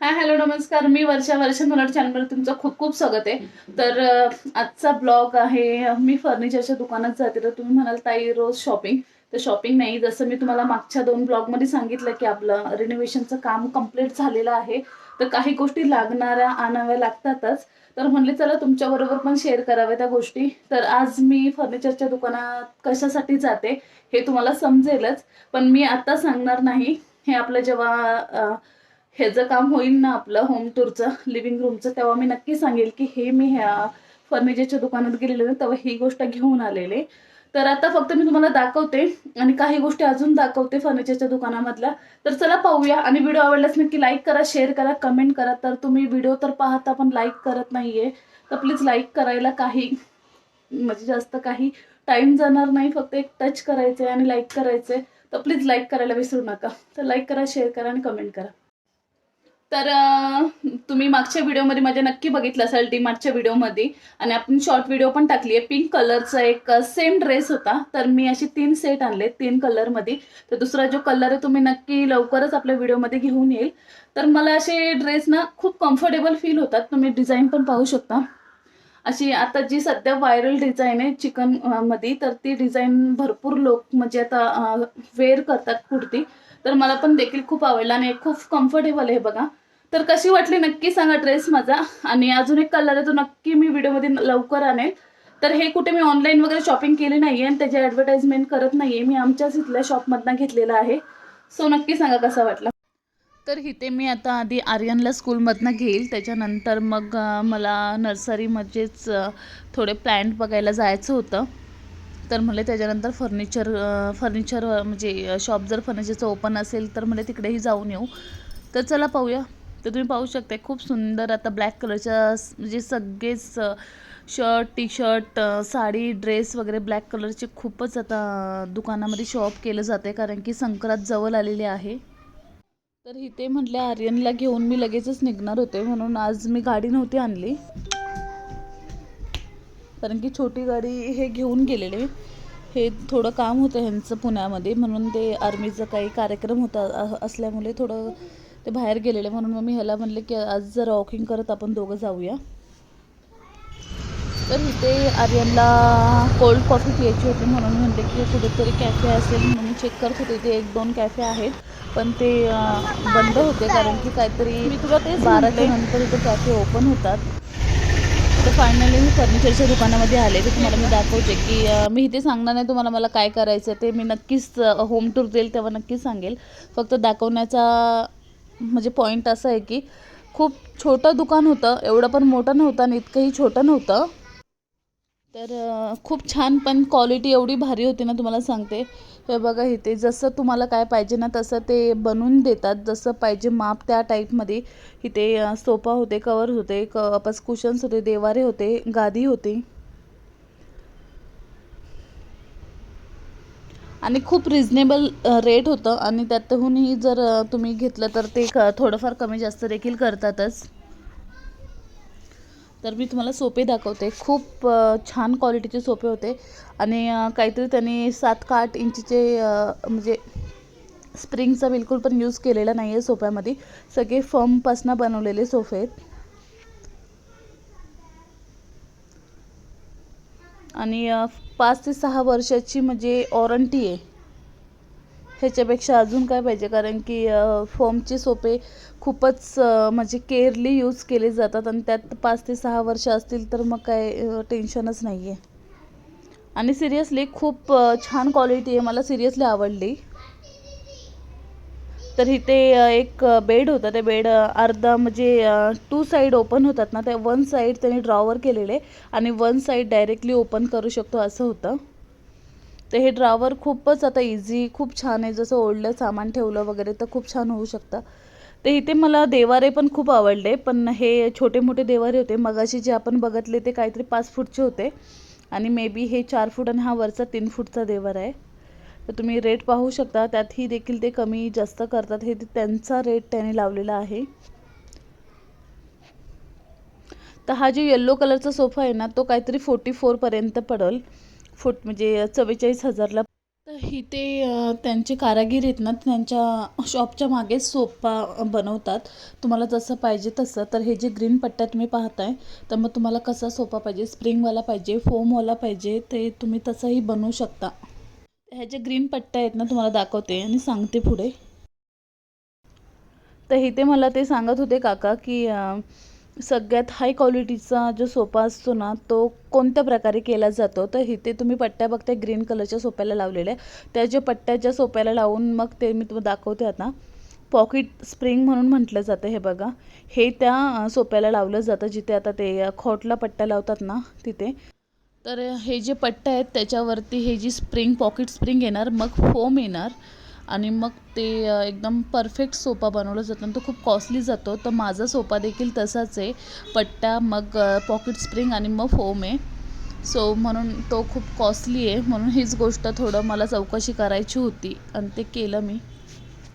Hi hello नमस्कार. मी वर्षा वर्षा मुलाड चॅनलवर तुमचं खूप खूप स्वागत आहे. तर आजचा ब्लॉग आहे मी फर्निचरच्या दुकानात जाते. तर तुम्ही म्हणाल ताई रोज शॉपिंग तर शॉपिंग नाही. जसं मी तुम्हाला मागच्या दोन ब्लॉगमध्ये सांगितलं की आपलं रिनोव्हेशनचं काम कंप्लीट झालेलं आहे. तर काही गोष्टी लागणाऱ्या आणाव्या लागतातच. तर म्हणले चला तुमच्याबरोबर पण शेअर कराव्या त्या गोष्टी. तर आज मी फर्निचरच्या दुकानात कशासाठी जाते हे तुम्हाला समजेलच. पण मी आता सांगणार नाही. हे आपलं जेव्हा ह्याचं काम होईल ना आपलं होम टूरचं लिव्हिंग रूमचं तेव्हा मी नक्की सांगेल की हे मी ह्या फर्निचरच्या दुकानात गेलेले तेव्हा ही गोष्ट घेऊन आलेले. तर आता फक्त मी तुम्हाला दाखवते आणि काही गोष्टी अजून दाखवते फर्निचरच्या दुकानामधल्या. तर चला पाहूया आणि व्हिडिओ आवडल्यास नक्की लाईक करा शेअर करा कमेंट करा. तर तुम्ही व्हिडिओ तर पाहता पण लाईक करत नाहीये. तर प्लीज लाईक करायला काही म्हणजे जास्त काही टाइम जाणार नाही. फक्त एक टच करायचं आहे आणि लाईक करायचं आहे तर प्लीज लाईक करायला विसरू नका. तर लाईक करा शेअर करा आणि कमेंट करा. तर तुम्ही मागच्या व्हिडिओमध्ये माझ्या नक्की बघितलं असेल डीमार्टच्या व्हिडिओमध्ये. आणि आपण शॉर्ट व्हिडिओ पण टाकली आहे. पिंक कलरचा एक सेम ड्रेस होता. तर मी असे तीन सेट आणले तीन कलरमध्ये तर दुसरा जो कलर आहे तुम्ही नक्की लवकरच आपल्या व्हिडिओमध्ये घेऊन येईल. तर मला असे ड्रेस ना खूप कम्फर्टेबल फील होतात. तुम्ही डिझाईन पण पाहू शकता. अशी आता जी सध्या व्हायरल डिझाईन आहे चिकनमध्ये तर ती डिझाईन भरपूर लोक म्हणजे आता वेअर करतात कुर्ती. तर मला पण देखील खूप आवडला आणि खूप कम्फर्टेबल आहे बघा. तर कशी वाटली नक्की सांगा ड्रेस माझा. आणि अजून एक कलर आहे तो नक्की मी व्हिडिओमध्ये लवकर आणेल. तर हे कुठे मी ऑनलाईन वगैरे शॉपिंग केली नाही आहे आणि त्याची ॲडव्हर्टाइजमेंट करत नाही आहे मी आमच्याच इथल्या शॉपमधनं घेतलेला आहे. सो नक्की सांगा कसा वाटला? तर इथे मी आता आधी आर्यनला स्कूलमधनं घेईल. त्याच्यानंतर मग मला नर्सरीमध्येच थोडे प्लॅन्ट बघायला जायचं होतं. तर म्हणले त्याच्यानंतर फर्निचर फर्निचर म्हणजे शॉप जर फर्निचरचं ओपन असेल तर म्हणले तिकडेही जाऊन येऊ. तर चला पाहूया. तर तुम्ही पाहू शकता खूप सुंदर आता ब्लॅक कलरच्या म्हणजे सगळेच shirt T shirt sari dress वगैरे ब्लॅक कलरचे खूपच आता दुकानामध्ये शॉप केलं जाते कारण की संक्रांत जवळ आलेली आहे. तर इथे म्हटले आर्यनला घेऊन मी लगेचच निघणार होते म्हणून आज मी गाडी नव्हती आणली. कारण की छोटी गाडी हे घेऊन गेलेले. हे थोडं काम होतं ह्यांचं पुण्यामध्ये म्हणून ते आर्मीचा काही कार्यक्रम होता असल्यामुळे थोडं ते बाहेर गेलेले. म्हणून मग मी ह्याला म्हणले की आज जर वॉकिंग करत आपण दोघं जाऊया. तर इथे आर्यनला कोल्ड कॉफी प्यायची होती म्हणून म्हणले की कुठेतरी कॅफे असेल म्हणून मी चेक करत होते. इथे एक दोन कॅफे आहेत पण ते बंद होते कारण की काहीतरी मी तुला ते बाराच्या नंतर इथे कॅफे ओपन होतात. फायनली मी फर्निचरच्या दुकानामध्ये आले. ते तुम्हाला मी दाखवते की मी इथे सांगणार नाही तुम्हाला मला काय करायचं आहे ते. मी नक्कीच होम टूर देईल तेव्हा नक्कीच सांगेल. फक्त दाखवण्याचा म्हणजे पॉईंट असं आहे की खूप छोटं दुकान होतं. एवढं पण मोठं नव्हतं आणि इतकंही छोटं नव्हतं. तर खूप छान पण क्वालिटी एवढी भारी होती ना तुम्हाला सांगते. हे बघा इथे जसं तुम्हाला काय पाहिजे ना तसं ते बनवून देतात. जसं पाहिजे माप त्या टाईपमध्ये इथे सोफा होते कवर होते कपस कुशन्स होते देवारे होते गादी होती. आणि खूप रिजनेबल रेट होतं. आणि त्यातहूनही जर तुम्ही घेतलं तर ते क थोडंफार कमी जास्त देखील करतातच. तर मी तुम्हाला सोपे दाखवते. खूप छान क्वालिटीचे सोपे होते. आणि काहीतरी त्यांनी सात का आठ इंचीचे म्हणजे स्प्रिंगचा बिलकुल पण यूज केलेला नाही आहे सोफ्यामध्ये सगळे फर्मपासनं बनवलेले सोफे आहेत. आणि पाच ते सहा वर्षाची म्हणजे वॉरंटी आहे. ह्याच्यापेक्षा अजून काय पाहिजे? कारण की फोमचे सोपे खूपच म्हणजे केअरली यूज केले जातात आणि त्यात पाच ते सहा वर्ष असतील तर मग काय टेन्शनच नाही आहे आणि सिरियसली खूप छान क्वालिटी आहे. मला सिरियसली आवडली. तर इथे एक बेड होता. ते बेड अर्धा म्हणजे टू साईड ओपन होतात ना त्या वन साईड त्याने ड्रॉवर केलेले आणि वन साईड डायरेक्टली ओपन करू शकतो असं होतं. तर हे ड्रावर खूपच आता इझी खूप छान आहे. जसं ओढलं सामान ठेवलं वगैरे तर खूप छान होऊ शकतं. तर इथे मला देवारे पण खूप आवडले पण हे छोटे मोठे देवारे होते. मगाशी जे आपण बघितले ते काहीतरी पाच फूटचे होते. आणि मे बी हे चार फूट आणि हा वरचा तीन फूटचा देवार आहे. तर तुम्ही रेट पाहू शकता. त्यातही देखील ते कमी जास्त करतात. हे ते त्यांचा रेट त्याने लावलेला आहे. तर हा जो येल्लो कलरचा सोफा आहे ना तो काहीतरी फोर्टी फोरपर्यंत पडेल. फुट म्हणजे चव्वेचाळीस हजारला. तर ही ते त्यांचे कारागीर आहेत ना त्यांच्या शॉपच्या मागे सोफा बनवतात. तुम्हाला जसं पाहिजे तसं. तर हे जे ग्रीन पट्ट्या तुम्ही पाहताय तर मग तुम्हाला कसा सोफा पाहिजे? स्प्रिंगवाला पाहिजे फोमवाला पाहिजे ते तुम्ही तसंही बनवू शकता. ह्या जे ग्रीन पट्ट्या आहेत ना तुम्हाला दाखवते आणि सांगते पुढे. तर इथे मला ते सांगत होते काका की सगळ्यात हाय क्वालिटीचा जो सोफा असतो ना तो कोणत्या प्रकारे केला जातो? तर इथे तुम्ही पट्ट्या बघताय ग्रीन कलरच्या सोप्याला लावलेल्या आहे त्या ज्या पट्ट्याच्या सोप्याला लावून मग ते मी तुम्हाला दाखवते आता. पॉकेट स्प्रिंग म्हणून म्हटलं जातं हे बघा. हे त्या सोप्याला लावलं जातं जिथे आता ते खोटला पट्ट्या लावतात ना तिथे. तर हे जे पट्टे आहेत त्याच्यावरती हे जी स्प्रिंग पॉकेट स्प्रिंग येणार मग फोम येणार. आणि मग ते एकदम परफेक्ट सोफा बनवलं जातो आणि तो खूप कॉस्टली जातो. तर माझा सोफा देखील तसाच आहे. पट्टा मग पॉकेट स्प्रिंग आणि मग फोम आहे. सो म्हणून तो खूप कॉस्टली आहे. म्हणून हीच गोष्ट थोडं मला चौकशी करायची होती आणि ते केलं मी.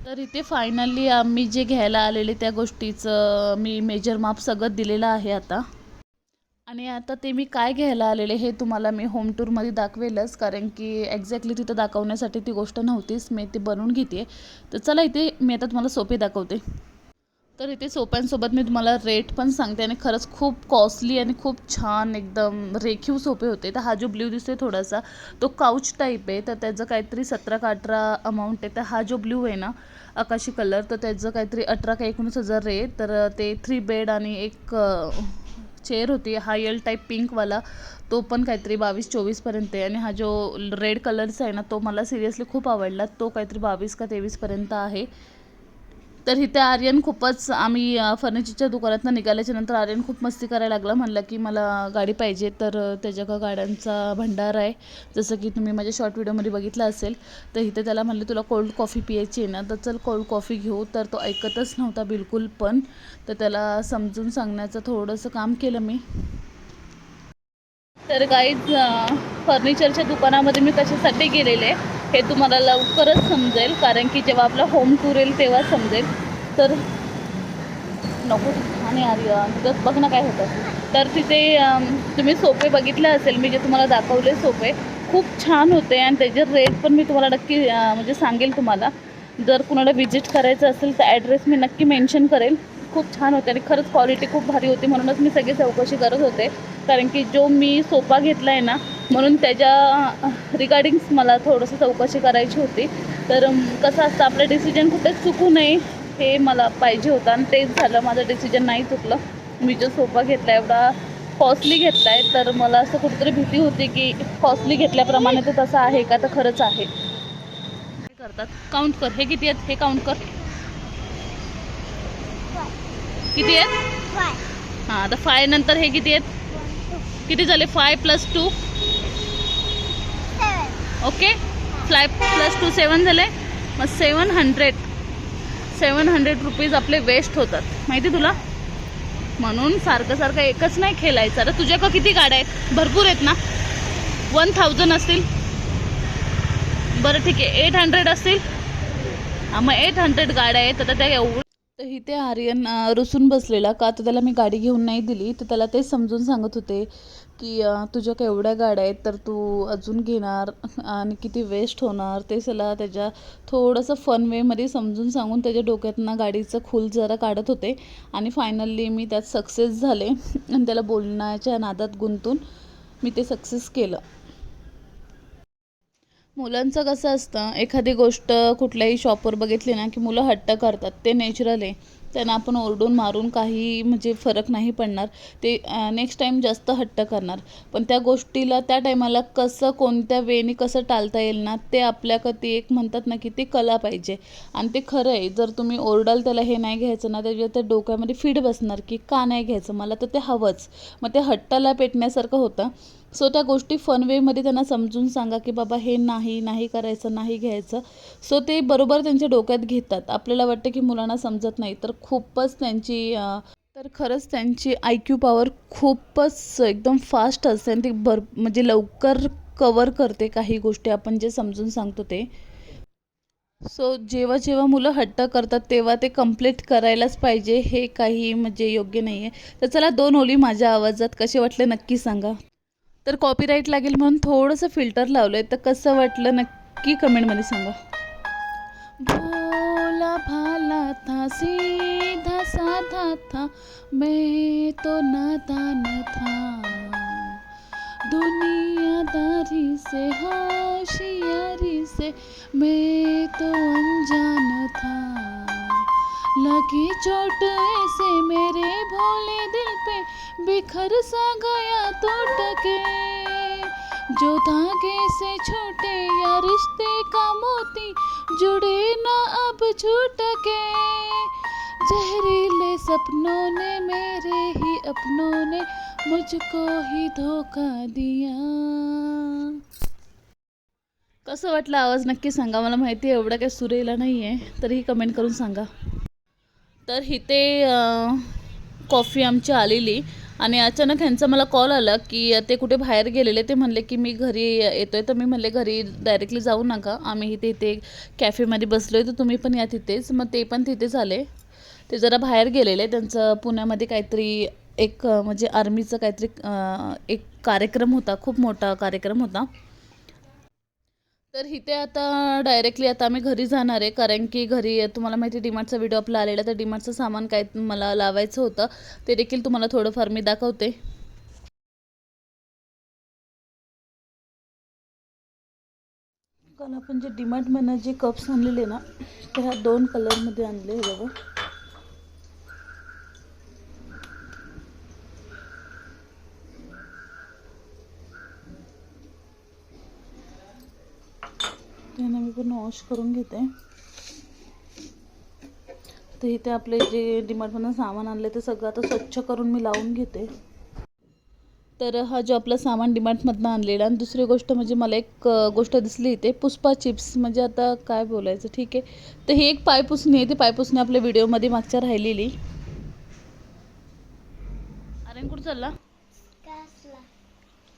तर इथे फायनली आम्ही जे घ्यायला आलेले त्या गोष्टीचं मी मेजर माप सगळं दिलेलं आहे आता. आणि आता ते मी काय घ्यायला आलेले हे तुम्हाला मी होम टूरमध्ये दाखवेलच कारण की एक्झॅक्टली तिथं दाखवण्यासाठी ती गोष्ट नव्हतीच. मी ती बनवून घेते तर चला इथे मी आता तुम्हाला सोपे दाखवते. तर इथे सोप्यांसोबत मी तुम्हाला रेट पण सांगते आणि खरंच खूप कॉस्टली आणि खूप छान एकदम रेखीव सोपे होते. तर हा जो ब्ल्यू दिसतोय थोडासा तो काउच टाईप आहे. तर त्याचं काहीतरी सतरा का अठरा अमाऊंट आहे. तर हा जो ब्ल्यू आहे ना आकाशी कलर तर त्याचं काहीतरी अठरा का एकोणीस हजार आहे तर ते थ्री बेड आणि एक चेअर होती हा यल टाईप पिंकवाला तो पण काहीतरी बावीस चोवीसपर्यंत आहे. आणि हा जो रेड कलरचा आहे ना तो मला सिरियसली खूप आवडला. तो काहीतरी बावीस का तेवीसपर्यंत आहे. तर इथे आर्यन खूपच आम्ही फर्निचरच्या दुकानातनं निघाल्याच्या नंतर आर्यन खूप मस्ती करायला लागला. म्हणलं की मला गाडी पाहिजे तर त्याच्या का गाड्यांचा भंडार आहे. जसं की तुम्ही माझ्या शॉर्ट व्हिडिओमध्ये बघितलं असेल तर इथे त्याला म्हणले तुला कोल्ड कॉफी पियायची आहे ना तर चल कोल्ड कॉफी घेऊ. तर तो ऐकतच नव्हता बिलकुल पण तर त्याला समजून सांगण्याचं थोडंसं काम केलं मी. तर काही फर्निचरच्या दुकानामध्ये मी कशासाठी गेलेले. हे तुम्हाला लवकरच समजेल कारण की जेव्हा आपला होम टूर येईल तेव्हा समजेल. तर नको आणि आर्यन बघ ना काय होतं. तर तिथे तुम्ही सोपे बघितले असेल मी जे तुम्हाला दाखवले सोपे खूप छान होते आणि त्याचे रेट पण मी तुम्हाला नक्की म्हणजे सांगेल तुम्हाला. जर कुणाला विजिट करायचं असेल तर ॲड्रेस मी नक्की मेन्शन करेल. खूप छान होते आणि खरंच क्वालिटी खूप भारी होती म्हणूनच मी सगळी चौकशी करत होते. कारण की जो मी सोफा घेतला आहे ना म्हणून त्याच्या रिगार्डिंग्स मला थोडंसं चौकशी करायची होती. तर कसं असतं आपलं डिसिजन कुठेच चुकू नये हे मला पाहिजे होतं. आणि तेच झालं माझं डिसिजन नाही चुकलं. मी जो सोफा घेतला एवढा कॉस्टली घेतला आहे तर मला असं कुठेतरी भीती होती की कॉस्टली घेतल्याप्रमाणे ते तसं आहे का? तर खरंच आहे. करतात. काउंट कर. हे किती आहेत? हे काउंट कर. किती आहेत? हां आता फाय नंतर हे किती आहेत? किती झाले? Five plus two okay five plus two seven झाले? मग seven hundred seven hundred rupees आपले वेस्ट होतात. माहिती तुला? म्हणून सारखं सारखं एकच नाही खेळायचं. अरे तुझ्या का किती गाड्या आहेत? भरपूर आहेत ना? वन थाउजंड असतील. बरं ठीक आहे. एट हंड्रेड असतील. मग एट हंड्रेड गाड्या आहेत. आता त्या एवढं तर इथे आर्यन रुसून बसलेला का? तर त्याला मी गाडी घेऊन नाही दिली. तर त्याला ते समजून सांगत होते. की तुझ्या केवढ्या एवढ्या गाड्या आहेत तर तू अजून घेणार आणि किती वेस्ट होणार ते सला त्याच्या थोडंसं फन वेमध्ये समजून सांगून त्याच्या डोक्यातनं गाडीचं खूल जरा काढत होते. आणि फायनली मी त्यात सक्सेस झाले आणि त्याला बोलण्याच्या नादात गुंतून मी ते सक्सेस केलं. मुलांचं कसं असतं एखादी गोष्ट कुठल्याही शॉपवर बघितली ना की मुलं हट्ट करतात ते नेचरल आहे त्यांना आपण ओरडून मारून काही म्हणजे फरक नाही पडणार. ते नेक्स्ट टाईम जास्त हट्ट करणार. पण त्या गोष्टीला त्या टायमाला कसं कोणत्या वेनी कसं टाळता येईल ना ते आपल्याकडे एक म्हणतात ना की ते कला पाहिजे. आणि ते खरं आहे जर तुम्ही ओरडाल त्याला हे नाही घ्यायचं ना त्याच्या त्या डोक्यामध्ये फीड बसणार की का नाही घ्यायचं? मला तर ते हवंच. मग ते हट्टाला पेटण्यासारखं होतं. सो त्या गोष्टी फन वेमध्ये त्यांना समजून सांगा की बाबा हे नाही नाही करायचं नाही घ्यायचं. सो ते बरोबर त्यांच्या डोक्यात घेतात. आपल्याला वाटतं की मुलांना समजत नाही. तर खूपच त्यांची तर खरंच त्यांची आय क्यू पॉवर खूपच एकदम फास्ट असते आणि ती भर म्हणजे लवकर कवर करते काही गोष्टी आपण जे समजून सांगतो ते. सो जेव्हा जेव्हा मुलं हट्ट करतात तेव्हा ते कंप्लीट करायलाच पाहिजे. हे काही म्हणजे योग्य नाही आहे तर चला दोन ओली माझ्या आवाजात. कसे वाटले नक्की सांगा. तर कॉपीराईट लागेल म्हणून थोडंसं फिल्टर लावलं आहे तर कसं वाटलं नक्की कमेंटमध्ये सांगा. भोला भाला था सीधा साधा था मैं तो नादान था। दुनियादारी से होशियारी से मैं तो अनजान था। लगी चोट ऐसे मेरे भोले दिल पे, बिखर सा गया टूट के। जो धागे से छूटे या रिश्ते का मोती, जुड़े ना अब छूट के। जहरीले सपनों ने मेरे ही अपनों ने मुझको ही धोखा दिया। कसं वाटलं आवाज़? नक्की सांगा. मला माहिती आहे, एवढा काही सुरेला नाही आहे तरीही कमेंट करून सांगा. तर इथे कॉफी आमची आलेली. आणि अचानक ह्यांचा मला कॉल आला की ते कुठे बाहेर गेलेले? ते म्हणले की मी घरी येतो आहे तर मी म्हणले घरी डायरेक्टली जाऊ नका. आम्ही इथे इथे कॅफेमध्ये बसलो आहे तर तुम्ही पण या तिथेच. मग ते पण तिथेच आले ते जरा बाहेर गेलेले. त्यांचं पुण्यामध्ये काहीतरी एक म्हणजे आर्मीचं काहीतरी एक कार्यक्रम होता. खूप मोठा कार्यक्रम होता. तर इथे आता डायरेक्टली आता आम्ही घरी जाणार आहे. कारण की घरी तुम्हाला माहिती डिमार्टचा व्हिडिओ आपला आलेला तर डिमार्टचं सामान काय मला लावायचं होतं ते देखील तुम्हाला थोडंफार मी दाखवते. काल आपण जे डीमार्टमधनं जे कप्स आणलेले ना ते ह्या दोन कलरमध्ये आणले बघा. त्याने मी पूर्ण वॉश करून घेते. तर इथे आपले जे डीमार्टमधून सामान आणले ते सगळं आता स्वच्छ करून मी लावून घेते. तर हा जो आपला सामान डीमार्टमधनं आणलेला आणि दुसरी गोष्ट म्हणजे मला एक गोष्ट दिसली इथे पुष्पा चिप्स. म्हणजे आता काय बोलायचं ठीक आहे. तर ही एक पायपुसणी आहे ती पायपुसणी आपल्या व्हिडिओमध्ये मागच्या राहिलेली. अरे कुठं चालला?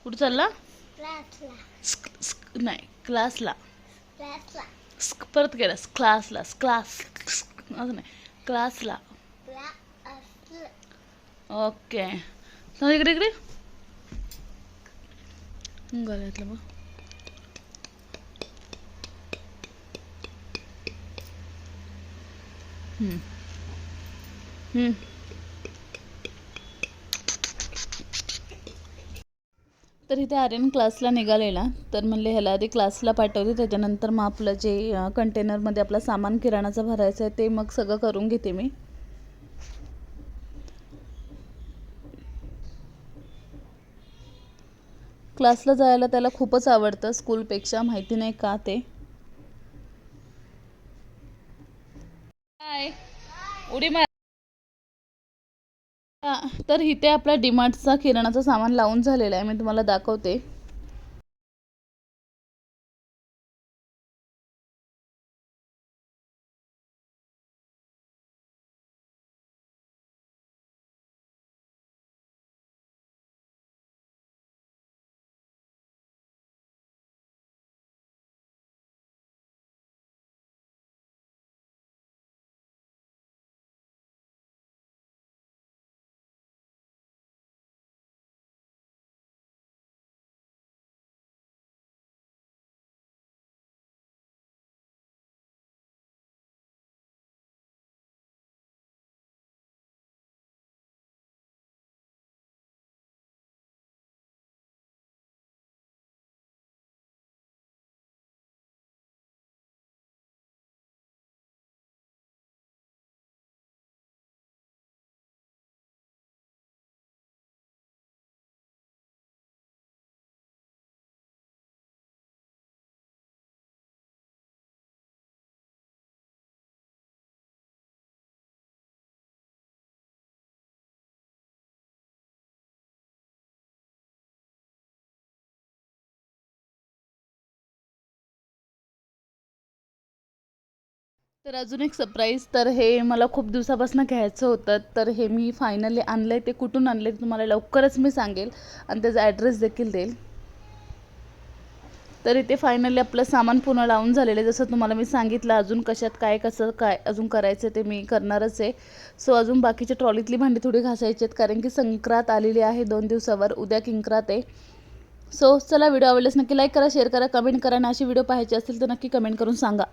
कुठं चालला? नाही क्लासला. परत गेला क्लासला क्लास असं नाही क्लासला क्लासला ओके तर इकडे इकडे गळ्यातलं बघ हम्म. हम्म. तर इथे आर्यन क्लासला निघालेला. तर म्हणले ह्याला आधी क्लासला पाठवते. त्याच्यानंतर मग आपलं जे कंटेनरमध्ये आपलं सामान किराणाचं भरायचं आहे ते मग सगळं करून घेते मी. क्लासला जायला त्याला खूपच आवडतं. स्कूलपेक्षा माहिती नाही का ते. काय उडी मार तर इथे आपला डिमार्टचा किराणाचं सामान लावून झालेलं आहे. मी तुम्हाला दाखवते. तर अजून एक सरप्राईज तर हे मला खूप दिवसापासून घ्यायचं होतं. तर हे मी फायनली आणलं आहे ते कुठून आणले तुम्हाला लवकरच मी सांगेल. आणि त्याचा ॲड्रेस देखील देईल. तर इथे फायनली आपलं सामान पूर्ण लावून झालेलं आहे. जसं तुम्हाला मी सांगितलं अजून कशात काय कसं काय अजून करायचं ते मी करणारच आहे. सो अजून बाकीच्या ट्रॉलीतली भांडी थोडी घासायची आहेत कारण की संक्रांत आलेली आहे दोन दिवसावर. उद्या किंक्रात आहे. सो चला व्हिडिओ आवडल्यास नक्की लाईक करा शेअर करा कमेंट करा. आणि अशी व्हिडिओ पाहायची असतील तर नक्की कमेंट करून सांगा.